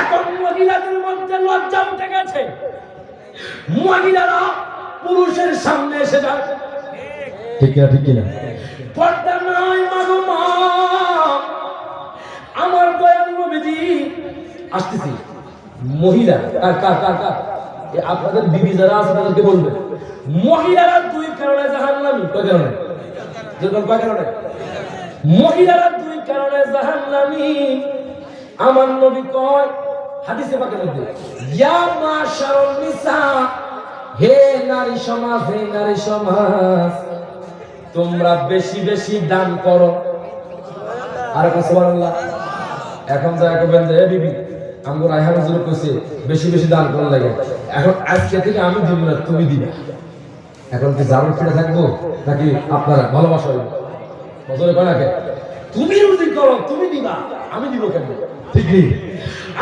এখন মহিলাদের মধ্যে লজ্জা উঠে গেছে। মহিলারা পুরুষের সামনে এসে যায়। ঠিক কিনা পর্দা নাই মাগো মা। আমার দয়াল নবীজি আসতেছি। মহিলা কার কার কার কার? আপনাদের বিবি যারা আছে তাদেরকে বলবে। মহিলারা দুই কারণে জাহান্নামী। কয় কারণে? কয় কারণে? মহিলারা দুই কারণে জাহান্নামী। আমার নবী কয়, হাদিসে পাকের মধ্যে, ইয়া মাশারুন নিসা, হে নারী সমাজ, হে নারী সমাজ, তোমরা বেশি বেশি দান করো। আর সুবহানাল্লাহ এখন যা করবেন যে বিবি আমগো রায়হান হুজুর কইছে, বেশি বেশি দান করার লাগে। এখন আজকে থেকে আমি দিব না, তুমি দিবা। এখন কি জারুল ফিরে থাকব, নাকি আপনারা ভালোবাসা হইব? বছরে কয় নাকি তুমি রুজি করো, তুমি দিবা, আমি দিব কেন ঠিক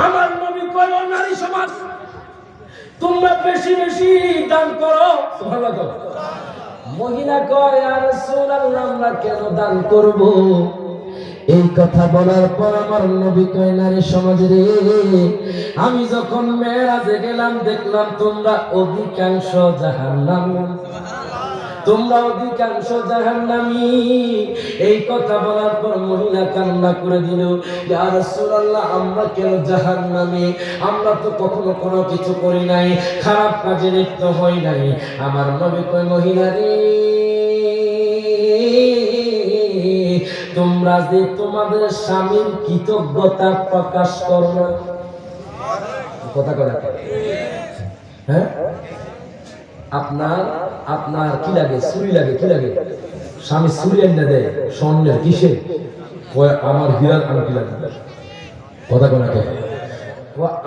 আমার নবী কয় নারী সমাজ, তোমরা বেশি বেশি দান করো। মহিলা কয় আর রাসূলুল্লাহ, আমরা কেন দান করব? এই কথা বলার পর আমার নবী কয়, নারী সমাজে রে, আমি যখন মেয়েরাজে গেলাম, দেখলাম তোমরা অধিকাংশ জাহান্নামী। তোমরা অধিকাংশ জাহান্নামী। এই কথা বলার পর মহিলা কান্না করে দিল, ইয়া রাসূলুল্লাহ, আমরা কেন জাহান্নামী? আমরা তো কখনো কোনো কিছু করি নাই, খারাপ কাজে লিপ্ত হই নাই। আমার নবী কয়, মহিলা রে, তোমরা যে তোমাদের স্বামীর কৃতজ্ঞতা প্রকাশ করো কথা কথা হ্যাঁ? আপনার আপনার কি লাগে? ছুরি লাগে, কি লাগে? স্বামী ছুরি এনে দেয়, স্বর্ণের কিসে? আমার হীরার আংটি লাগে। কথা কোনা কে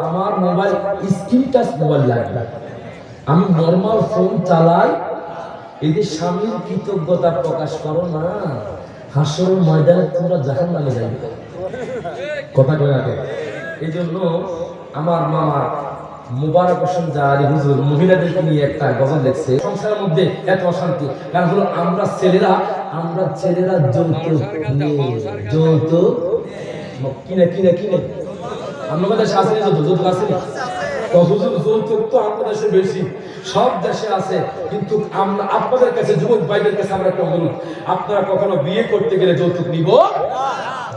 আমার মোবাইল, স্ক্রিন টাচ মোবাইল লাগে। আমি নর্মাল ফোন চালাই যে স্বামীর কৃতজ্ঞতা প্রকাশ করো না হাসর ময়দানে তোমরা জাহান নামে যাইবে। কথা কয় আগে এই জন্য আমার মামা মুবারক হোসেন হুজুর মহিলাদেরকে নিয়ে একটা গজল সংসারের মধ্যে এত অশান্তি। কারণ হলো আমরা ছেলেরা আমরা ছেলেরা কিনে কিনে কিনে। বেশি। সব দেশে আছে। কিন্তু আমরা আপনাদের কাছে, যুবক ভাইদের কাছে আমরা একটা আপনারা কখনো বিয়ে করতে গেলে যৌতুক নিব?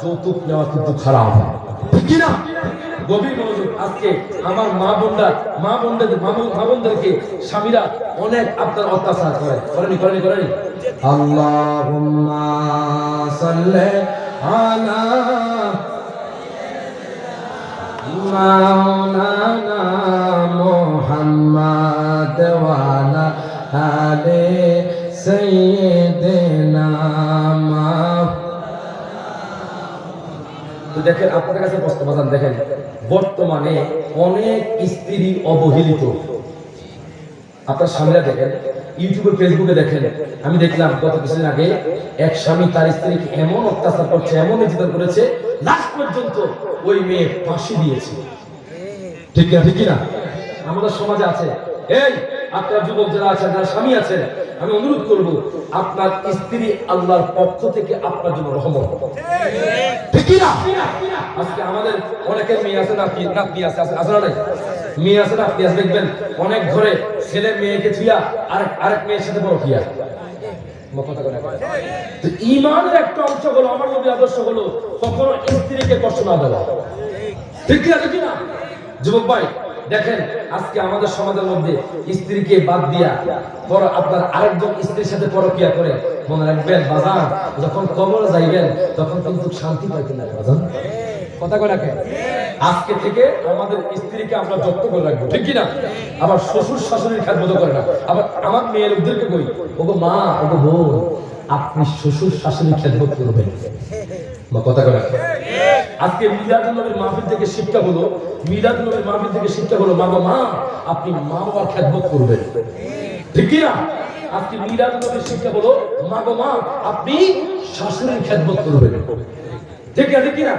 যৌতুক নেওয়া কিন্তু খারাপ। ঠিক গভীর মনোযোগ আজকে আমার মা বোনরা, মা বোনদের, মা বোন- মা বোনদেরকে, স্বামীরা অনেক আপনার অত্যাচার করে। করেনি করেনি করেনি আল্লাহুম্মা সাল্লি আলা মাওলানা মুহাম্মাদ ওয়া আলা আলি সাইয়্যিদিনা মা- তো দেখেন, আপনাদের কাছে বাজান দেখেন, বর্তমানে অনেক স্ত্রী অবহেলিত। আপনার স্বামীরা দেখেন, ইউটিউবে, ফেসবুকে দেখেন, আমি দেখলাম গত কিছুদিন আগে, এক স্বামী তার স্ত্রীকে এমন অত্যাচার করছে, এমন নির্যাতন করেছে লাস্ট পর্যন্ত ওই মেয়ে ফাঁসি দিয়েছে। ঠিক না ঠিক না আমাদের সমাজে আছে। এই, আপনার যুবক যারা আছেন যারা স্বামী আছেন আমি অনুরোধ করব, আপনার স্ত্রী আল্লাহর পক্ষ থেকে আপনার জন্য রহমত। ঠিক না আজকে আমাদের অনেকের মেয়ে আছে, নাতি নাতনি আছে আছে আছে না মেয়ে আছে, নাতনি আছে, দেখবেন অনেক ঘরে ছেলে মেয়েকে থুইয়া আরেক আরেক মেয়ের সাথে বড় ইমানের একটা অংশ হলো, আমার আদর্শ হলো কখনো স্ত্রীকে কষ্ট না দেওয়া। ঠিক না ঠিক না যুবক ভাই, দেখেন আজকে আমাদের সমাজের মধ্যে স্ত্রীকে বাদ দিয়া পর আপনার আরেকজন স্ত্রীর সাথে পরকিয়া করে, মনে রাখবেন, বাজান, যখন কবর যাইবেন, তখন কিন্তু শান্তি পাইতে না, বাজান। কথা রাখেন আজকে থেকে আমাদের স্ত্রীকে আমরা যত্ন করে রাখব, ঠিক কি না আবার শ্বশুর শাশুড়ির করে না। আবার আমার মেয়ের লোকদেরকে মা বোন, আপনি শ্বশুর শাশুড়ির করবেন। কথা আজকে মিলাদুল নবীর মাহফিল থেকে শিক্ষা হলো মিলাদুল নবীর মাহফিল থেকে শিক্ষা হলো, মা মা, আপনি মা বাবার খেদমত করবেন। ঠিক কি না আজকে মিলাদুল নবীর শিক্ষা হলো, মা গো মা, আপনি শাশুড়ির খেদমত করবেন। ঠিক আছে ঠিক কি না।